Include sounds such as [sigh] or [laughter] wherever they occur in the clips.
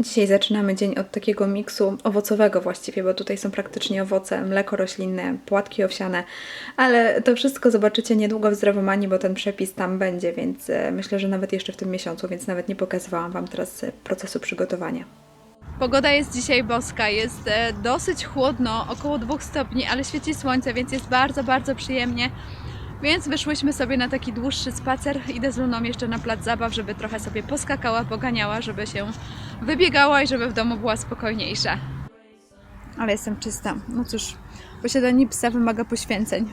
Dzisiaj zaczynamy dzień od takiego miksu owocowego właściwie, bo tutaj są praktycznie owoce, mleko roślinne, płatki owsiane, ale to wszystko zobaczycie niedługo w Zdrowomanii, bo ten przepis tam będzie, więc e, myślę, że nawet jeszcze w tym miesiącu, więc nawet nie pokazywałam Wam teraz e, procesu przygotowania. Pogoda jest dzisiaj boska, jest e, dosyć chłodno, około 2 stopni, ale świeci słońce, więc jest bardzo, bardzo przyjemnie. Więc wyszłyśmy sobie na taki dłuższy spacer. Idę z Luną jeszcze na plac zabaw, żeby trochę sobie poskakała, poganiała, żeby się wybiegała i żeby w domu była spokojniejsza. Ale jestem czysta. No cóż, posiadanie psa wymaga poświęceń.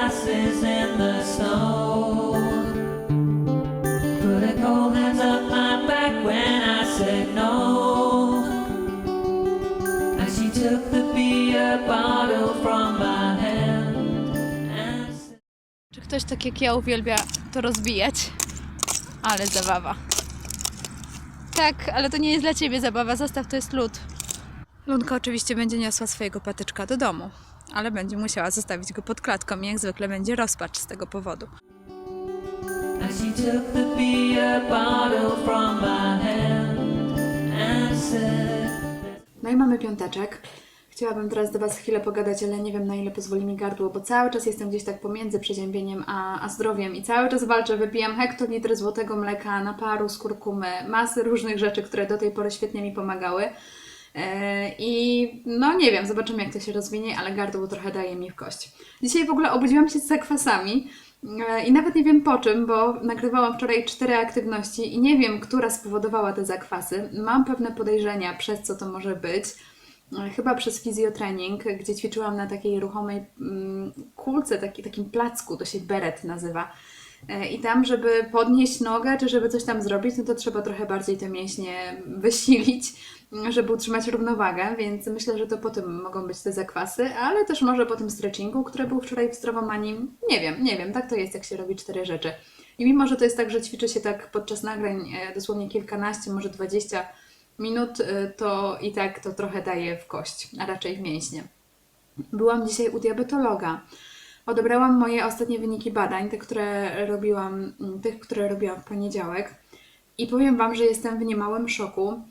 Glasses in the snow. Put a cold hands up my back when I said no. And she took the beer bottle from my hand ktoś tak jak ja uwielbia to rozbijać? Ale zabawa. Tak, ale to nie jest dla ciebie zabawa, zostaw, to jest lód. Lunka oczywiście będzie niosła swojego patyczka do domu, ale będzie musiała zostawić go pod klatką i jak zwykle będzie rozpacz z tego powodu. No i mamy piąteczek. Chciałabym teraz do Was chwilę pogadać, ale nie wiem na ile pozwoli mi gardło, bo cały czas jestem gdzieś tak pomiędzy przeziębieniem a, a zdrowiem i cały czas walczę. Wypijam hektolitr złotego mleka, naparu z kurkumy, masy różnych rzeczy, które do tej pory świetnie mi pomagały. E, I no nie wiem, zobaczymy jak to się rozwinie, ale gardło trochę daje mi w kość. Dzisiaj w ogóle obudziłam się z zakwasami e, i nawet nie wiem po czym, bo nagrywałam wczoraj cztery aktywności i nie wiem, która spowodowała te zakwasy. Mam pewne podejrzenia, przez co to może być. E, Chyba przez fizjotrening, gdzie ćwiczyłam na takiej ruchomej mm, kulce, taki, takim placku, to się beret nazywa. E, I tam, żeby podnieść nogę, czy żeby coś tam zrobić, no to trzeba trochę bardziej te mięśnie wysilić, żeby utrzymać równowagę, więc myślę, że to po tym mogą być te zakwasy, ale też może po tym stretchingu, który był wczoraj w Zdrowomanii. Nie wiem, nie wiem, tak to jest, jak się robi cztery rzeczy. I mimo, że to jest tak, że ćwiczy się tak podczas nagrań e, dosłownie kilkanaście, może 20 minut, y, to i tak to trochę daje w kość, a raczej w mięśnie. Byłam dzisiaj u diabetologa. Odebrałam moje ostatnie wyniki badań, te, które robiłam, mm, tych, które robiłam w poniedziałek. I powiem Wam, że jestem w niemałym szoku,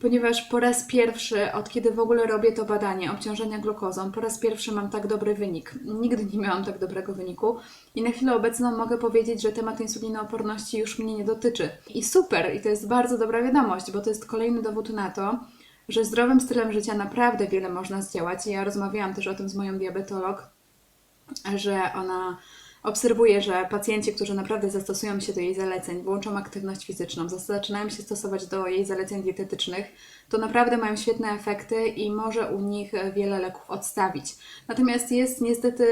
ponieważ po raz pierwszy, od kiedy w ogóle robię to badanie obciążenia glukozą, po raz pierwszy mam tak dobry wynik. Nigdy nie miałam tak dobrego wyniku i na chwilę obecną mogę powiedzieć, że temat insulinooporności już mnie nie dotyczy. I super, i to jest bardzo dobra wiadomość, bo to jest kolejny dowód na to, że zdrowym stylem życia naprawdę wiele można zdziałać. I ja rozmawiałam też o tym z moją diabetolog, że ona obserwuje, że pacjenci, którzy naprawdę zastosują się do jej zaleceń, włączą aktywność fizyczną, zaczynają się stosować do jej zaleceń dietetycznych, to naprawdę mają świetne efekty i może u nich e, wiele leków odstawić. Natomiast jest niestety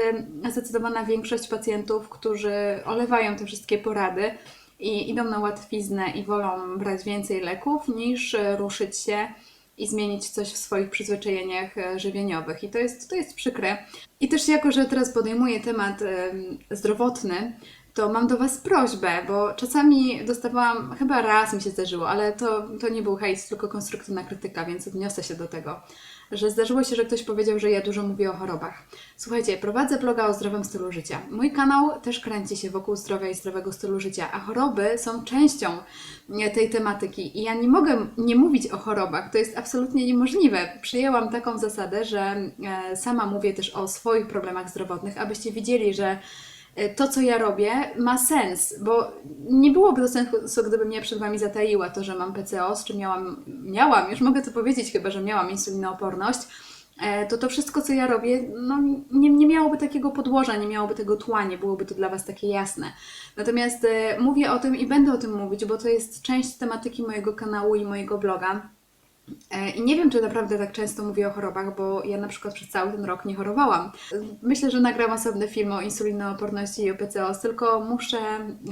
zdecydowana większość pacjentów, którzy olewają te wszystkie porady i idą na łatwiznę i wolą brać więcej leków niż e, ruszyć się i zmienić coś w swoich przyzwyczajeniach e, żywieniowych. I to jest, to jest przykre. I też jako, że teraz podejmuję temat em, zdrowotny, to mam do Was prośbę, bo czasami dostawałam, chyba raz mi się zdarzyło, ale to, to nie był hejt, tylko konstruktywna krytyka, więc odniosę się do tego, że zdarzyło się, że ktoś powiedział, że ja dużo mówię o chorobach. Słuchajcie, prowadzę bloga o zdrowym stylu życia. Mój kanał też kręci się wokół zdrowia i zdrowego stylu życia, a choroby są częścią e, tej tematyki i ja nie mogę nie mówić o chorobach, to jest absolutnie niemożliwe. Przyjęłam taką zasadę, że e, sama mówię też o swoich problemach zdrowotnych, abyście widzieli, że to, co ja robię, ma sens, bo nie byłoby to sensu, gdybym ja przed Wami zataiła to, że mam PCOS, czy miałam, miałam, już mogę to powiedzieć chyba, że miałam insulinooporność, e, to to wszystko, co ja robię, no, nie, nie miałoby takiego podłoża, nie miałoby tego tła, nie byłoby to dla Was takie jasne. Natomiast e, mówię o tym i będę o tym mówić, bo to jest część tematyki mojego kanału i mojego bloga. E, I nie wiem, czy naprawdę tak często mówię o chorobach, bo ja na przykład przez cały ten rok nie chorowałam. Myślę, że nagram osobny film o insulinooporności i o PCOS, tylko muszę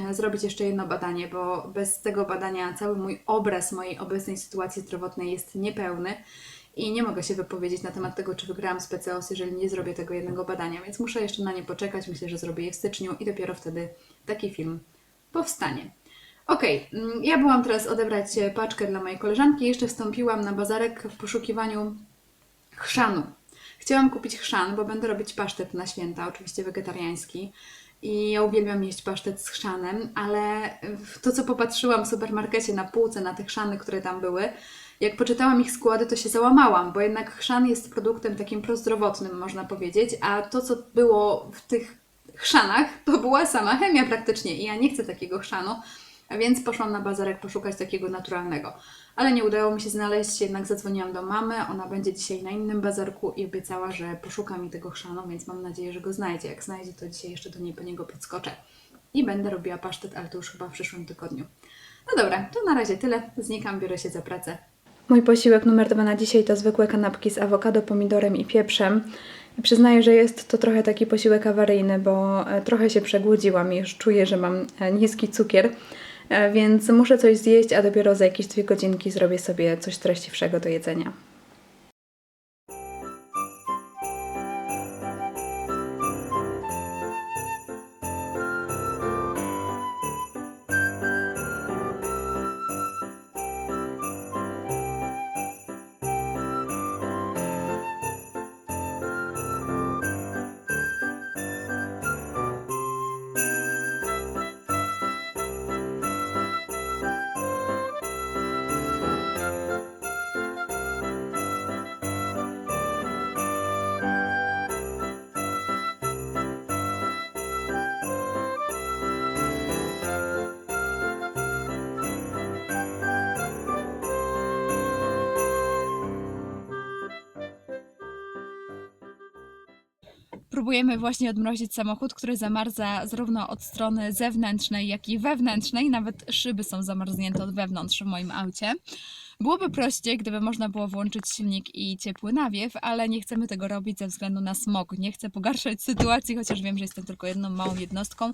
e, zrobić jeszcze jedno badanie, bo bez tego badania cały mój obraz mojej obecnej sytuacji zdrowotnej jest niepełny i nie mogę się wypowiedzieć na temat tego, czy wygrałam z PCOS, jeżeli nie zrobię tego jednego badania, więc muszę jeszcze na nie poczekać. Myślę, że zrobię je w styczniu i dopiero wtedy taki film powstanie. Okej, mm, ja byłam teraz odebrać e, paczkę dla mojej koleżanki. Jeszcze wstąpiłam na bazarek w poszukiwaniu chrzanu. Chciałam kupić chrzan, bo będę robić pasztet na święta, oczywiście wegetariański. I ja uwielbiam jeść pasztet z chrzanem, ale to, co popatrzyłam w supermarkecie na półce, na te chrzany, które tam były, jak poczytałam ich składy, to się załamałam, bo jednak chrzan jest produktem takim prozdrowotnym, można powiedzieć, a to, co było w tych chrzanach, to była sama chemia praktycznie i ja nie chcę takiego chrzanu, więc poszłam na bazarek poszukać takiego naturalnego. Ale nie udało mi się znaleźć, jednak zadzwoniłam do mamy, ona będzie dzisiaj na innym bazarku i obiecała, że poszuka mi tego chrzanu, więc mam nadzieję, że go znajdzie. Jak znajdzie, to dzisiaj jeszcze do niej po niego podskoczę. I będę robiła pasztet, ale to już chyba w przyszłym tygodniu. No dobra, to na razie tyle. Znikam, biorę się za pracę. Mój posiłek numer dwa na dzisiaj to zwykłe kanapki z awokado, pomidorem i pieprzem. Przyznaję, że jest to trochę taki posiłek awaryjny, bo e, trochę się przegłodziłam i już czuję, że mam e, niski cukier, więc muszę coś zjeść, a dopiero za jakieś dwie godzinki zrobię sobie coś treściwszego do jedzenia. Próbujemy właśnie odmrozić samochód, który zamarza zarówno od strony zewnętrznej, jak i wewnętrznej. Nawet szyby są zamarznięte od wewnątrz w moim aucie. Byłoby prościej, gdyby można było włączyć silnik i ciepły nawiew, ale nie chcemy tego robić ze względu na smog. Nie chcę pogarszać [laughs] sytuacji, chociaż wiem, że jestem tylko jedną małą jednostką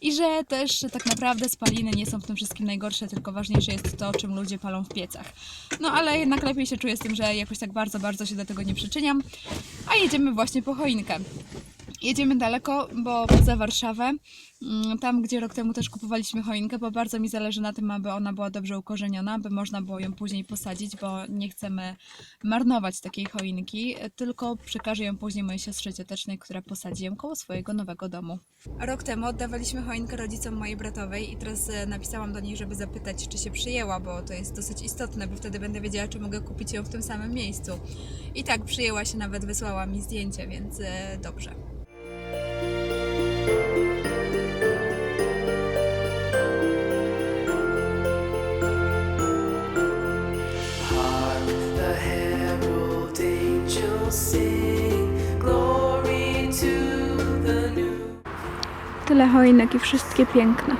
i że też tak naprawdę spaliny nie są w tym wszystkim najgorsze, tylko ważniejsze jest to, czym ludzie palą w piecach. No ale jednak lepiej się czuję z tym, że jakoś tak bardzo, bardzo się do tego nie przyczyniam. A jedziemy właśnie po choinkę. Jedziemy daleko, bo poza Warszawę, mm, tam gdzie rok temu też kupowaliśmy choinkę, bo bardzo mi zależy na tym, aby ona była dobrze ukorzeniona, by można było ją później posadzić, bo nie chcemy marnować takiej choinki, tylko przekażę ją później mojej siostrze ciotecznej, która posadzi ją koło swojego nowego domu. Rok temu oddawaliśmy choinkę rodzicom mojej bratowej i teraz e, napisałam do niej, żeby zapytać, czy się przyjęła, bo to jest dosyć istotne, bo wtedy będę wiedziała, czy mogę kupić ją w tym samym miejscu. I tak przyjęła się, nawet wysłała mi zdjęcie, więc e, dobrze. Tyle choinek i wszystkie piękne.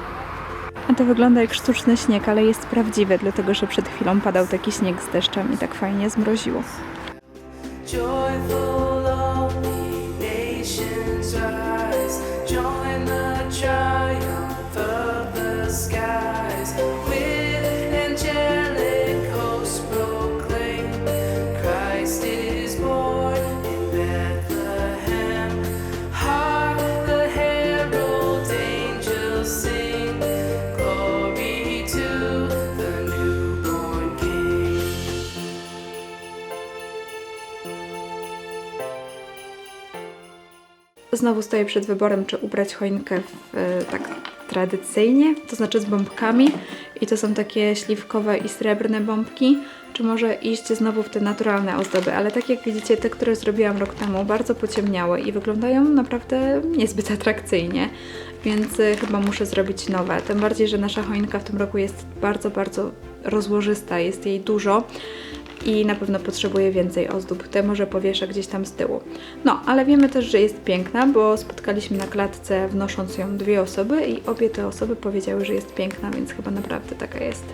A to wygląda jak sztuczny śnieg, ale jest prawdziwy, dlatego że przed chwilą padał taki śnieg z deszczem i tak fajnie zmroziło. Joyful Znowu stoję przed wyborem, czy ubrać choinkę w, e, tak tradycyjnie, to znaczy z bombkami. I to są takie śliwkowe i srebrne bombki, czy może iść znowu w te naturalne ozdoby. Ale tak jak widzicie, te, które zrobiłam rok temu, bardzo pociemniały i wyglądają naprawdę niezbyt [laughs] atrakcyjnie. Więc e, chyba muszę zrobić nowe. Tym bardziej, że nasza choinka w tym roku jest bardzo, bardzo rozłożysta, jest jej dużo i na pewno potrzebuje więcej ozdób. Te może powieszę gdzieś tam z tyłu. No, ale wiemy też, że jest piękna, bo spotkaliśmy na klatce wnosząc ją dwie osoby i obie te osoby powiedziały, że jest piękna, więc chyba naprawdę taka jest.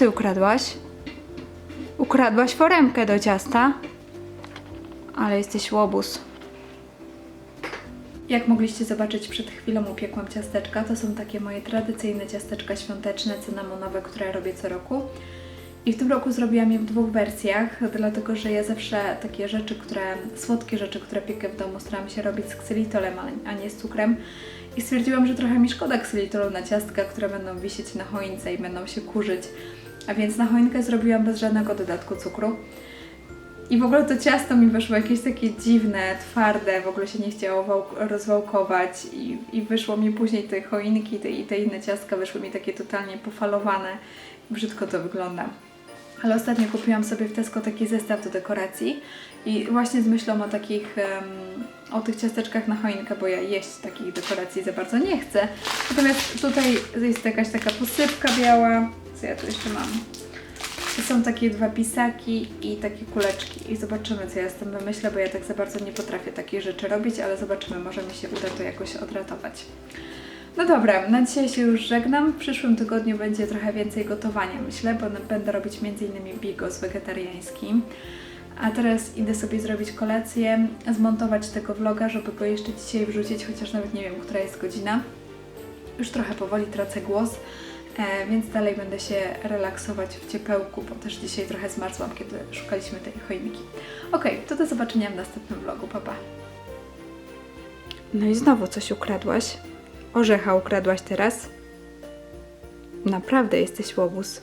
Ty ukradłaś? Ukradłaś foremkę do ciasta? Ale jesteś łobuz. Jak mogliście zobaczyć, przed chwilą upiekłam ciasteczka. To są takie moje tradycyjne ciasteczka świąteczne, cynamonowe, które robię co roku. I w tym roku zrobiłam je w dwóch wersjach, dlatego że ja zawsze takie rzeczy, które, słodkie rzeczy, które piekę w domu, staram się robić z ksylitolem, a nie z cukrem. I stwierdziłam, że trochę mi szkoda ksylitolu na ciastka, które będą wisieć na choince i będą się kurzyć. A więc na choinkę zrobiłam bez żadnego dodatku cukru. I w ogóle to ciasto mi wyszło jakieś takie dziwne, twarde, w ogóle się nie chciało wał- rozwałkować i, i wyszło mi później te choinki te, i te inne ciastka wyszły mi takie totalnie pofalowane. Brzydko to wygląda. Ale ostatnio kupiłam sobie w Tesco taki zestaw do dekoracji i właśnie z myślą o takich, em, o tych ciasteczkach na choinkę, bo ja jeść takich dekoracji za bardzo nie chcę. Natomiast tutaj jest jakaś taka posypka biała, co ja tu jeszcze mam? Są takie dwa pisaki i takie kuleczki i zobaczymy co ja z tym wymyślę, bo ja tak za bardzo nie potrafię takich rzeczy robić, ale zobaczymy, może mi się uda to jakoś odratować. No dobra, na dzisiaj się już żegnam. W przyszłym tygodniu będzie trochę więcej gotowania, myślę, bo będę robić m.in. bigos wegetariański. A teraz idę sobie zrobić kolację, zmontować tego vloga, żeby go jeszcze dzisiaj wrzucić, chociaż nawet nie wiem, która jest godzina. Już trochę powoli tracę głos, e, więc dalej będę się relaksować w ciepełku, bo też dzisiaj trochę zmarzłam, kiedy szukaliśmy tej choinki. Okej, to do zobaczenia w następnym vlogu, papa. No i znowu coś ukradłaś. Orzecha ukradłaś teraz. Naprawdę jesteś łobuz.